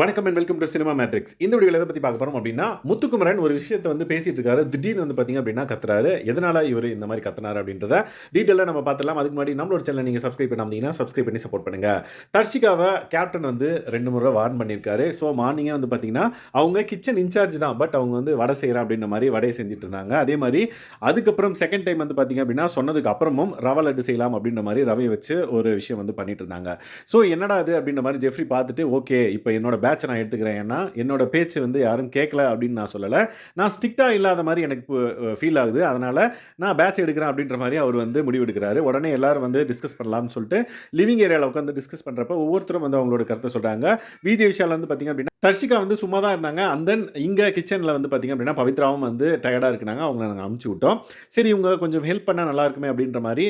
வணக்கம் and welcome to cinema matrix இந்த வீடியோவில் எதை பற்றி பார்க்க போகிறோம் அப்படின்னா முத்துக்குமரன் ஒரு விஷயத்தை வந்து பேசிட்டு இருக்காரு. திடீர்னு வந்து பார்த்தீங்க அப்படின்னா கத்துறாரு. எதனால் இவர் இந்த மாதிரி கத்துனாரு அப்படின்றத டீட்டெயிலாக நம்ம பார்த்துலாம் அதுக்கு முன்னாடி நம்மளோட சேனல் நீங்கள் சப்ஸ்கிரைப் பண்ணாமதிங்கன்னா சப்ஸ்கிரைப் பண்ணி சப்போர்ட் பண்ணுங்கள் தர்ஷிகாவை கேப்டன் வந்து ரெண்டு முறை வார்ன் பண்ணியிருக்காரு. ஸோ மார்னிங்கே வந்து பார்த்தீங்கன்னா அவங்க கிச்சன் இன்சார்ஜ் தான். பட் அவங்க வந்து வடை செய்கிறேன் அப்படின்ற மாதிரி வடையை செஞ்சுட்டு இருந்தாங்க. அதே மாதிரி அதுக்கப்புறம் செகண்ட் டைம் வந்து பார்த்தீங்க அப்படின்னா சொன்னதுக்கு அப்புறமும் ரவை லட்டு செய்யலாம் அப்படின்ற மாதிரி ரவையை வச்சு ஒரு விஷயம் வந்து பண்ணிட்டு இருந்தாங்க. ஸோ என்னடா அது அப்படின்ற மாதிரி ஜெஃப்ரி பார்த்துட்டு ஓகே இப்போ என்னோட பேட்சை நான் எடுத்துக்கிறேன். ஏன்னா என்னோட பேச்சு வந்து யாரும் கேட்கல அப்படின்னு நான் சொல்லலை. நான் ஸ்ட்ரிக்டாக இல்லாத மாதிரி எனக்கு ஃபீல் ஆகுது. அதனால் நான் பேட்ச் எடுக்கிறேன் அப்படின்ற மாதிரி அவர் வந்து முடிவெடுக்கிறாரு உடனே எல்லாரும் வந்து டிஸ்கஸ் பண்ணலாம்னு சொல்லிட்டு லிவிங் ஏரியாவில் உட்காந்து டிஸ்கஸ் பண்ணுறப்ப ஒவ்வொருத்தரும் வந்து அவங்களோட கருத்தை சொல்கிறாங்க விஜய் விஷயாவில் வந்து பார்த்திங்க அப்படின்னா தர்ஷிகா வந்து சும்மா தான் இருந்தாங்க. அந்த தென் இங்கே கிச்சனில் வந்து பார்த்திங்க அப்படின்னா பவித்ராவும் வந்து டயர்டாக இருக்கிறாங்க அவங்கள நாங்கள் அமுச்சு விட்டோம். சரி இவங்க கொஞ்சம் ஹெல்ப் பண்ணால் நல்லா இருக்குமே அப்படின்ற மாதிரி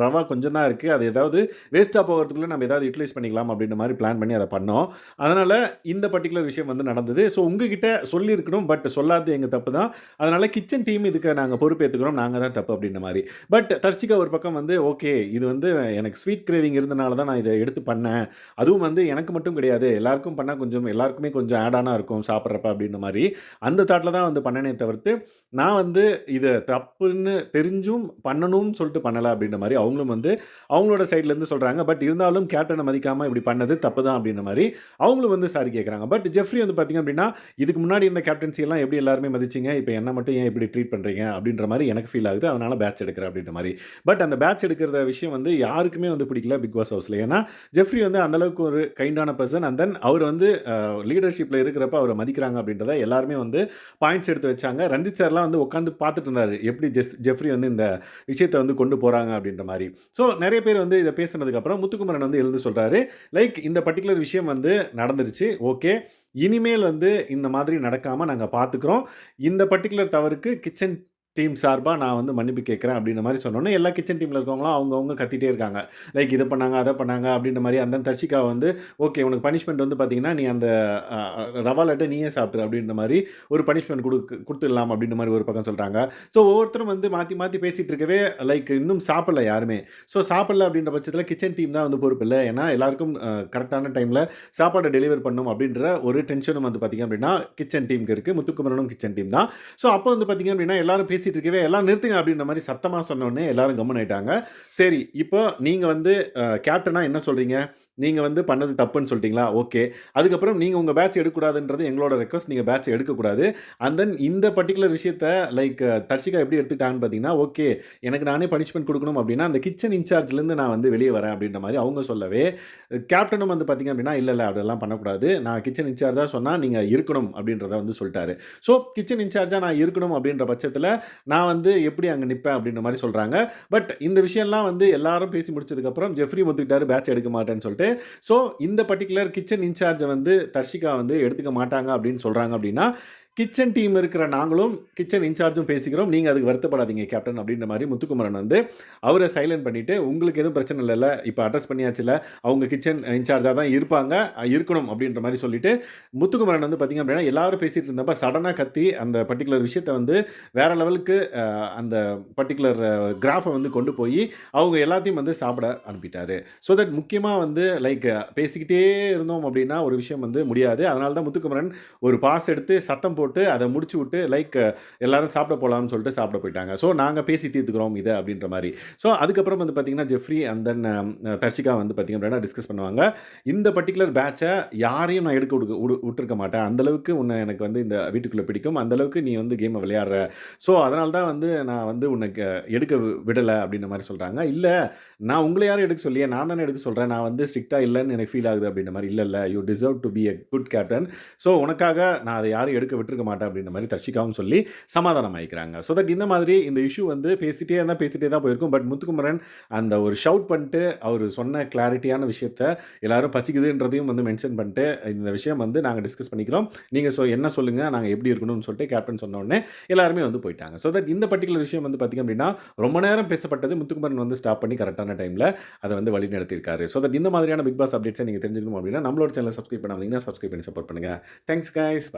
ரவா கொஞ்சம் தான் இருக்குது அது ஏதாவது வேஸ்ட்டாக போகிறதுக்குள்ளே நம்ம ஏதாவது யூட்டிலைஸ் பண்ணிக்கலாம் அப்படின்ற மாதிரி பிளான் பண்ணி அதை பண்ணோம். அதனால் இந்த பர்டிகுலர் விஷயம் வந்து நடந்தது. ஸோ உங்ககிட்ட சொல்லியிருக்கணும் பட் சொல்லாதது எங்கள் தப்பு தான். அதனால் கிச்சன் டீம் இதுக்கு நாங்கள் பொறுப்பேற்றுக்கிறோம் நாங்கள் தான் தப்பு அப்படின்ற மாதிரி. பட் தர்ஷிகா ஒரு பக்கம் வந்து ஓகே இது வந்து எனக்கு ஸ்வீட் கிரேவிங் இருந்தனால தான் நான் இதை எடுத்து பண்ணேன். அதுவும் வந்து எனக்கு மட்டும் கிடையாது. எல்லாருக்கும் பண்ணால் கொஞ்சம் எல்லாருக்குமே கொஞ்சம் ஆடானாக இருக்கும் சாப்பிட்றப்ப அப்படின்ற மாதிரி. அந்த தாட்டில் தான் வந்து பண்ணனே தவிர்த்து நான் வந்து இதை தப்புன்னு தெரிஞ்சும் பண்ணணும்னு சொல்லிட்டு பண்ணலை அப்படின்ற மாதிரி அவங்களும் வந்து அவங்களோட சைட்லேருந்து சொல்கிறாங்க பட் இருந்தாலும் கேப்டனை மதிக்காமல் இப்படி பண்ணது தப்பு தான் அப்படின்ற மாதிரி அவங்களும் வந்து சாரி கேட்குறாங்க பட் ஜெஃப்ரி வந்து பார்த்திங்க அப்படின்னா இதுக்கு முன்னாடி இருந்த கேப்டன்சி எல்லாம் எப்படி எல்லாருமே மதிச்சிங்க? இப்போ என்ன மட்டும் ஏன் இப்படி ட்ரீட் பண்ணுறீங்க அப்படின்ற மாதிரி எனக்கு ஃபீல் ஆகுது. அதனால் பேட்ச் எடுக்கிறேன் அப்படின்ற மாதிரி. பட் அந்த பேட்ச் எடுக்கிற விஷயம் வந்து யாருக்குமே வந்து பிடிக்கல பிக் பாஸ் ஹவுஸில் ஏன்னா ஜெஃப்ரி வந்து அந்தளவுக்கு ஒரு கைண்டான பர்சன் அண்ட் தென் அவர் வந்து லீடர்ஷிப்பில் இருக்கிறப்ப அவரை மதிக்கிறாங்க அப்படின்றத எல்லாருமே வந்து பாயிண்ட்ஸ் எடுத்து வச்சாங்க. ரஞ்சித் சார்லாம் வந்து உட்காந்து பார்த்துட்டு இருந்தார். எப்படி ஜெஸ் ஜெஃப்ரி வந்து இந்த விஷயத்தை வந்து கொண்டு போகிறாங்க அப்படின்ற மாதிரி. ஸோ நிறைய பேர் வந்து இதை பேசுனதுக்கப்புறம் முத்துக்குமரன் வந்து எழுந்து சொல்கிறாரு லைக் இந்த பர்டிகுலர் விஷயம் வந்து நடந்துருச்சு. ஓகே இனிமேல் வந்து இந்த மாதிரி நடக்காமல் நாங்கள் பார்த்துக்குறோம். இந்த பர்டிகுலர் தவறுக்கு கிச்சன் டீம் சார்பாக நான் வந்து மன்னிப்பு கேட்குறேன் அப்படின்ற மாதிரி சொன்னோன்னே எல்லா கிச்சன் டீமில் இருக்கவங்களும் அவங்கவுங்க கத்திட்டே இருக்காங்க. லைக் இதை பண்ணாங்க அதை பண்ணாங்க அப்படின்ற மாதிரி அந்த தர்ஷிகா வந்து ஓகே உனக்கு பனிஷ்மெண்ட் வந்து பார்த்தீங்கன்னா நீ அந்த ரவா லட்டை நீயே சாப்பிட்ரு அப்படின்ற மாதிரி ஒரு பனிஷ்மெண்ட் கொடுக்கு கொடுத்துடலாம் அப்படின்ற மாதிரி ஒரு பக்கம் சொல்கிறாங்க ஸோ ஒவ்வொருத்தரும் வந்து மாற்றி மாற்றி பேசிகிட்டு இருக்கவே லைக் இன்னும் சாப்பிடல யாருமே. ஸோ சாப்பிடல அப்படின்ற பட்சத்தில் கிச்சன் டீம் தான் வந்து பொறுப்பு இல்லை. ஏன்னா எல்லாருக்கும் கரெக்டான டைமில் சாப்பாடை டெலிவர் பண்ணும் அப்படின்ற ஒரு டென்ஷனும் வந்து பார்த்திங்க அப்படின்னா கிச்சன் டீமுக்கு இருக்குது முத்துக்குமரனும் கிச்சன் டீம் தான். ஸோ அப்போ வந்து பார்த்திங்க அப்படின்னா எல்லாரும் பேசிகிட்டு இருக்கவே எல்லாம் நிறுத்துங்க அப்படின்ற மாதிரி சத்தமாக சொன்னோடனே எல்லாரும் கம்மன் ஆயிட்டாங்க சரி இப்போ நீங்கள் வந்து கேப்டனாக என்ன சொல்கிறீங்க நீங்கள் வந்து பண்ணது தப்புன்னு சொல்லிட்டீங்களா? ஓகே. அதுக்கப்புறம் நீங்கள் உங்கள் பேட்ச் எடுக்கக்கூடாதுன்றது எங்களோட ரெக்வஸ்ட் நீங்கள் பேட்ச் எடுக்கக்கூடாது. அண்ட் தென் இந்த பர்டிகுலர் விஷயத்த லைக் தர்ஷிகா எப்படி எடுத்துட்டாங்கன்னு பார்த்தீங்கன்னா ஓகே எனக்கு நானே பனிஷ்மெண்ட் கொடுக்கணும் அப்படின்னா அந்த கிச்சன் இன்சார்ஜ்லேருந்து நான் வந்து வெளியே வரேன் அப்படின்ற மாதிரி அவங்க சொல்லவே கேப்டனும் வந்து பார்த்தீங்க அப்படின்னா இல்லை இல்லை அப்படிலாம் பண்ணக்கூடாது. நான் கிச்சன் இன்சார்ஜாக சொன்னால் நீங்கள் இருக்கணும் அப்படின்றத வந்து சொல்லிட்டாரு. ஸோ கிச்சன் இன்சார்ஜாக நான் இருக்கணும் அப்படின்ற பட்சத்தில் நான் வந்து எப்படி அங்கே நிற்பேன் அப்படின்ற மாதிரி சொல்கிறாங்க பட் இந்த விஷயம்லாம் வந்து எல்லாரும் பேசி முடிச்சதுக்கப்புறம் ஜெஃப்ரி ஒத்துக்கிட்டாரு பேட்ச் எடுக்க மாட்டேன்னு சொல்லிட்டு. ஸோ இந்த பர்டிகுலர் கிச்சன் இன்சார்ஜை வந்து தர்ஷிகா வந்து எடுத்துக்க மாட்டாங்க அப்படின்னு சொல்கிறாங்க அப்படின்னா கிச்சன் டீம் இருக்கிற நாங்களும் கிச்சன் இன்சார்ஜும் பேசிக்கிறோம். நீங்கள் அதுக்கு வருத்தப்படாதீங்க கேப்டன் அப்படின்ற மாதிரி முத்துக்குமரன் வந்து அவரை சைலண்ட் பண்ணிவிட்டு உங்களுக்கு எதுவும் பிரச்சனை இல்லைல்ல இப்போ அட்ரஸ் பண்ணியாச்சுல அவங்க கிச்சன் இன்சார்ஜாக தான் இருப்பாங்க. இருக்கணும் அப்படின்ற மாதிரி சொல்லிட்டு முத்துக்குமரன் வந்து பார்த்திங்க அப்படின்னா எல்லாரும் பேசிகிட்டு இருந்தப்ப சடனாக கத்தி அந்த பர்டிகுலர் விஷயத்தை வந்து வேறு லெவலுக்கு அந்த பர்டிகுலர் கிராஃபை வந்து கொண்டு போய் அவங்க எல்லாத்தையும் வந்து சாப்பிட அனுப்பிட்டார். ஸோ தட் முக்கியமாக வந்து லைக் பேசிக்கிட்டே இருந்தோம் அப்படின்னா ஒரு விஷயம் வந்து முடியாது. அதனால தான் முத்துக்குமரன் ஒரு பாஸ் எடுத்து சத்தம் போட்டு அதை முடிச்சு விட்டு லைக் எல்லாரும் சாப்பிட போகலாம்னு சொல்லிட்டு சாப்பிட போயிட்டாங்க. ஸோ நாங்கள் பேசி தீர்த்துக்கிறோம் இதை அப்படின்ற மாதிரி. ஸோ அதுக்கப்புறம் வந்து பார்த்தீங்கன்னா Jeffrey and then um, Dharshika வந்து பார்த்திங்க அப்படின்னா டிஸ்கஸ் பண்ணுவாங்க. இந்த பர்டிகுலர் பேட்சை யாரையும் நான் எடுக்க விடுக்க விடு விட்டுருக்க மாட்டேன். அந்தளவுக்கு உன்னை எனக்கு வந்து இந்த வீட்டுக்குள்ளே பிடிக்கும். அந்தளவுக்கு நீ வந்து கேமை விளையாடுற. ஸோ அதனால தான் வந்து நான் வந்து உனக்கு எடுக்க விடலை அப்படின்ற மாதிரி சொல்கிறாங்க இல்லை நான் உங்களை யாரும் எடுக்க சொல்லியே நான் தானே எடுக்க சொல்கிறேன் நான் வந்து ஸ்ட்ரிக்டாக இல்லைன்னு எனக்கு ஃபீல் ஆகுது அப்படின்ற மாதிரி. இல்லை இல்லை you deserve to be a good captain so உனக்காக நான் அதை யாரும் எடுக்க விட்டு விட்டுருக்க மாட்டேன் அப்படின்ற மாதிரி தர்ஷிகாவும் சொல்லி சமாதானம் ஆகிக்கிறாங்க ஸோ தட் இந்த மாதிரி இந்த இஷ்யூ வந்து பேசிட்டே இருந்தால் பேசிட்டே தான் போயிருக்கும். பட் முத்துக்குமரன் அந்த ஒரு ஷவுட் பண்ணிட்டு அவர் சொன்ன கிளாரிட்டியான விஷயத்த எல்லாரும் பசிக்குதுன்றதையும் வந்து மென்ஷன் பண்ணிட்டு இந்த விஷயம் வந்து நாங்கள் டிஸ்கஸ் பண்ணிக்கிறோம். நீங்கள் ஸோ என்ன சொல்லுங்கள் நாங்கள் எப்படி இருக்கணும்னு சொல்லிட்டு கேப்டன் சொன்னோடனே எல்லாருமே வந்து போயிட்டாங்க. ஸோ தட் இந்த பர்டிகுலர் விஷயம் வந்து பார்த்திங்க அப்படின்னா ரொம்ப நேரம் பேசப்பட்டது முத்துக்குமரன் வந்து ஸ்டாப் பண்ணி கரெக்டான டைமில் அதை வந்து வழி நடத்தியிருக்காரு ஸோ தட் இந்த மாதிரியான பிக் பாஸ் அப்டேட்ஸை நீங்கள் தெரிஞ்சுக்கணும் அப்படின்னா நம்மளோட சேனலை சப்ஸ்கிரைப் பண்ணாதீங்கன்னா சப்ஸ்கிரைப் பண்ணி சப்போர்ட் பண்ணுங்கள் தேங்க்ஸ் கைஸ்